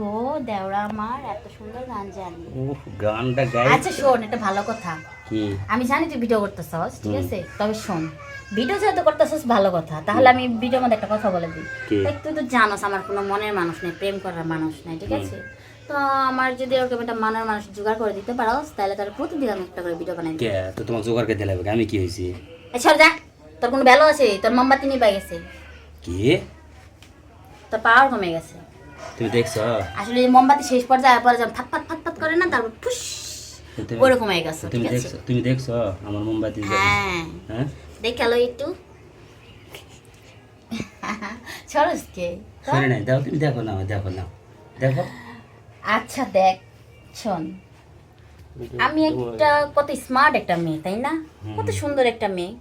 গো দেওরা আমার এত সুন্দর গান জানি। উফ গানটা গাই। আচ্ছা শোন এটা ভালো কথা। কি? আমি জানি তুই ভিডিও করতেছস ঠিক আছে? তবে শোন ভিডিও যেহেতু করতেছস ভালো কথা। তাহলে আমি ভিডিওর মধ্যে একটা কথা বলে দিই। তুই তো জানোস আমার কোনো মনের মানুষ নেই প্রেম করার মানুষ নেই ঠিক আছে? তো আমার যদি ওরকম একটা মনের মানুষ জোগাড় করে দিতে পারোস তাহলে তার প্রতিদিন আমি একটা করে ভিডিও বানাই কে? তো জোগাড় আমি কি হয়েছি? আচ্ছা যা তোর কোনো ভ্যালু আছে? তোর মোমবাতি নিয়ে গেছে। কি? তোর পাওয়ার কমে গেছে। তুমি দেখছ? আসলে মোমবাতি শেষ পর্যায়ে পরে যখন ফাট ফাট ফাট ফাট করে না তারপর ফুস ওরকম হয়ে গেছে তুমি দেখছ? তুমি দেখছ আমার মোমবাতি? হ্যাঁ। হ্যাঁ? দেখাল একটু। সরস কে? সরে নাই দাও তুমি দেখো না দেখো না দেখো। আচ্ছা দেখ শোন। আমি একটা কত স্মার্ট একটা মেয়ে তাই না? কত সুন্দর একটা মেয়ে।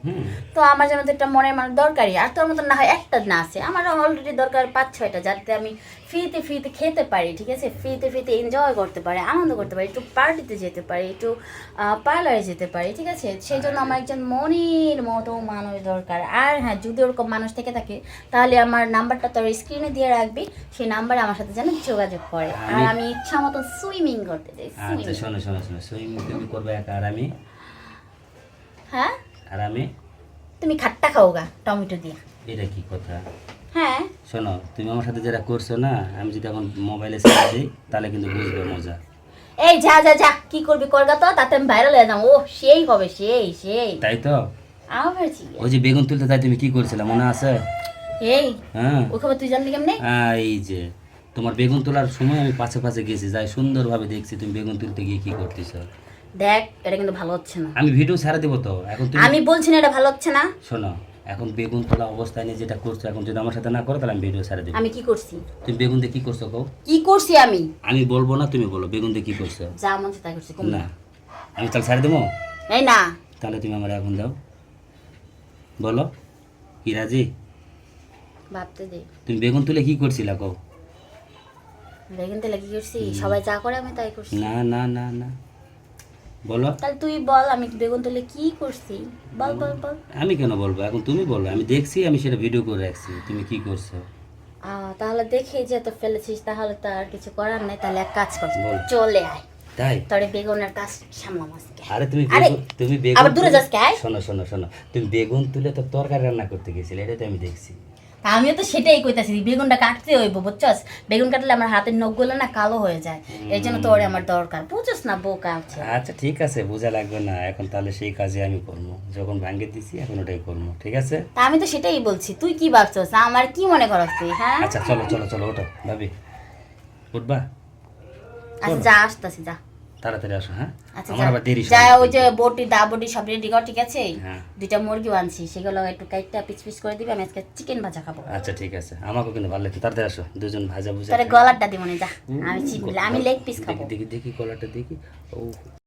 তো আমার যেন তো একটা মনের মানুষ দরকারই আর তোর মতো না হয় একটা না আছে। আমার অলরেডি দরকার পাঁচ ছয়টা যাতে আমি ফ্রিতে ফ্রিতে খেতে পারি ঠিক আছে? ফ্রিতে ফ্রিতে এনজয় করতে পারি আনন্দ করতে পারি একটু পার্টিতে যেতে পারি একটু পার্লারে যেতে পারি ঠিক আছে? সেই জন্য আমার একজন মনের মতো মানুষ দরকার। আর হ্যাঁ যদি ওরকম মানুষ থেকে থাকে তাহলে আমার নাম্বারটা তোর স্ক্রিনে দিয়ে রাখবি সেই নাম্বারে আমার সাথে যেন যোগাযোগ করে। আর আমি- ইচ্ছা মতো সুইমিং করতে চাই আচ্ছা শোনো শোনো শোনো সুইমিং তুমি করবে একা আর আমি? হ্যাঁ? আর আমি? তুমি খাট্টা খাও গা টমেটো দিয়ে। এটা কি কথা? হ্যাঁ। শোনো তুমি আমার সাথে যেটা করছ না আমি যদি এখন মোবাইলে ছেড়ে দিই তাহলে কিন্তু বুঝবে মজা। এই যা যা যা কি করবি করগা তো তাতে আমি ভাইরাল হয়ে যাব। ও সেই হবে সেই সেই। তাই তো? আমার ওই যে বেগুন তুলতে তাই তুমি কি করছিলে মনে আছে? এই হ্যাঁ। ও খবর তুই জানলি কেমনে? এই যে তোমার বেগুন তোলার সময় আমি পাশে পাশে গেছি যাই সুন্দরভাবে দেখছি তুমি বেগুন তুলতে গিয়ে কি করতেছ? দেখ এটা কিন্তু ভালো হচ্ছে না। আমি ভিডিও ছাড়া দেবো তো এখন তুমি আমি বলছি না এটা ভালো হচ্ছে না। শোনো এখন বেগুন তোলা অবস্থায় নিয়ে যেটা করছ এখন যদি আমার সাথে না করো তাহলে আমি ভিডিও ছাড়া দেবো। আমি কি করছি? তুমি বেগুন দিয়ে কি করছ কও? কি করছি আমি? আমি বলব না তুমি বলো বেগুন দিয়ে কি করছ? যা মন তাই করছি কম। না। আমি তাহলে ছাড়ে দেবো? এই না। তাহলে তুমি আমার এখন দাও বলো কি রাজি? ভাবতে দে। তুমি বেগুন তুলে কি করছিলা কও? বেগুন তুলে কি করছি? সবাই যা করে আমি তাই করছি। না না না না। বলো। তাহলে তুই বল আমি বেগুন তুলে কি করছি? বল বল বল। আমি কেন বলব? এখন তুমি বলো আমি দেখছি আমি সেটা ভিডিও করে রাখছি তুমি কি করছ? তাহলে দেখে যে তো ফেলেছিস তাহলে তো আর কিছু করার নাই তাহলে এক কাজ কর। চলে আয়। তাই? তোরে বেগুনের কাজ সামলাম আজকে। আরে তুমি বেগুন তুমি বেগুন আবার দূরে তুলে- যাস কে, শোনো শোনো শোনো তুমি বেগুন তুলে তো তরকারি রান্না করতে গেছিলে এটা তো আমি দেখছি। আমিও তো সেটাই কইতাছি বেগুনটা কাটতে হইব বুঝছস? বেগুন কাটলে আমার হাতের নখগুলো না কালো হয়ে যায় এই জন্য তোরে আমার দরকার বুঝছস না বোকা আছে? আচ্ছা ঠিক আছে বোঝা লাগবে না এখন তাহলে সেই কাজে আমি করব যখন ভাঙ্গে দিছি এখন ওটাই করব ঠিক আছে? তা আমি তো সেটাই বলছি তুই কি ভাবছস আমার কি মনে করস তুই হ্যাঁ? আচ্ছা চলো চলো চলো ওঠো ভাবি উঠবা আচ্ছা যা আসতাছি যা। তাড়াতাড়ি আসো হ্যাঁ? আচ্ছা আমার আবার দেরি যা ওই যে বটি দা বটি সব রেডি কর ঠিক আছে? হ্যাঁ। দুইটা মুরগি আনছি সেগুলো একটু কাইটটা পিস পিস করে দিবি আমি আজকে চিকেন ভাজা খাব। আচ্ছা ঠিক আছে। আমাকে কিন্তু ভালো লাগছে। তাড়াতাড়ি আসো দুজন ভাজা বুঝা তাহলে গলারটা দিব না যা। আমি আমি লেগ পিস খাব। দেখি দেখি গলাটা দেখি। ও।